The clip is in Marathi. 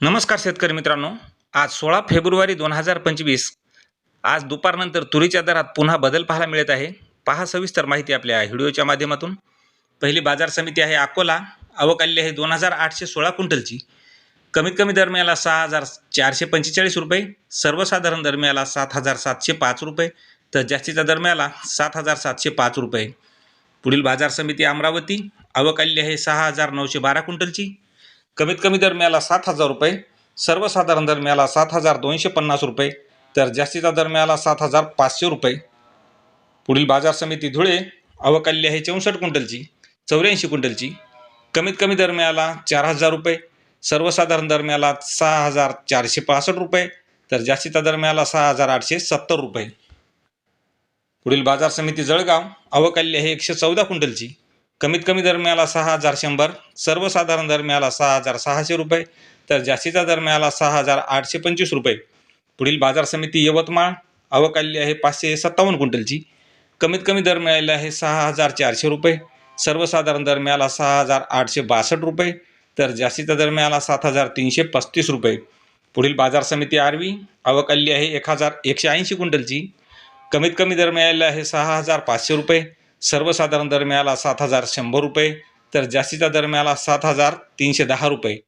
नमस्कार शेतकरी मित्रांनो. आज सोळा फेब्रुवारी दोन हजार पंचवीस. आज दुपारनंतर तुरीच्या दरात पुन्हा बदल पाहायला मिळत आहे. पहा सविस्तर माहिती आपल्या व्हिडिओच्या माध्यमातून. पहिली बाजार समिती आहे अकोला. आवक आलेली आहे दोन हजार आठशे सोळा क्विंटलची. कमीत कमी दरम्याला सहा हजार चारशे पंचेचाळीस रुपये. सर्वसाधारण दरम्याला सात हजार सातशे पाच रुपये. तर जास्तीचा दरम्याला सात हजार सातशे पाच रुपये. पुढील बाजार समिती अमरावती. आवक आलेली आहे सहा हजार नऊशे बारा क्विंटलची. कमीत कमी दर मिळाला सात हजार रुपये सर्वसाधारण दर मिळाला सात हजार दोनशे पन्नास रुपये तर जास्तीचा दर मिळाला सात हजार पाचशे रुपये. पुढील बाजार समिती धुळे अवकाली आहे चौसष्ट क्विंटलची चौऱ्याऐंशी क्विंटलची. कमीत कमी दर मिळाला चार हजार रुपये सर्वसाधारण दर मिळाला सहा हजार चारशे पासष्ट रुपये तर जास्तीचा दर मिळाला सहा हजार आठशे सत्तर रुपये. पुढील बाजार समिती जळगाव अवकाली आहे एकशे चौदा क्विंटलची कमीत कमी दर मिळाला सहा हजार शंभर सर्वसाधारण दर मिळाला सहा हजार सहाशे रुपये तर जास्तीचा दर मिळाला सहा हजार आठशे पंचवीस रुपये. पुढील बाजार समिती यवतमाळ अवकाली आहे पाचशे सत्तावन्न क्विंटलची. कमीत कमी दर मिळालेला आहे सहा हजार चारशे रुपये सर्वसाधारण दर मिळाला सहा हजार आठशे बासष्ट रुपये तर जास्तीचा दर मिळाला सात हजार तीनशे पस्तीस रुपये. पुढील बाजार समिती आरवी अवकाली आहे एक हजार एकशे ऐंशी क्विंटलची. कमीत कमी दर मिळालेला आहे सहा हजार पाचशे रुपये सर्वसाधारण दर मिळाला सात हजार शंभर रुपये तर जास्तीचा दर मिळाला सात हजार तीनशे दहा रुपये.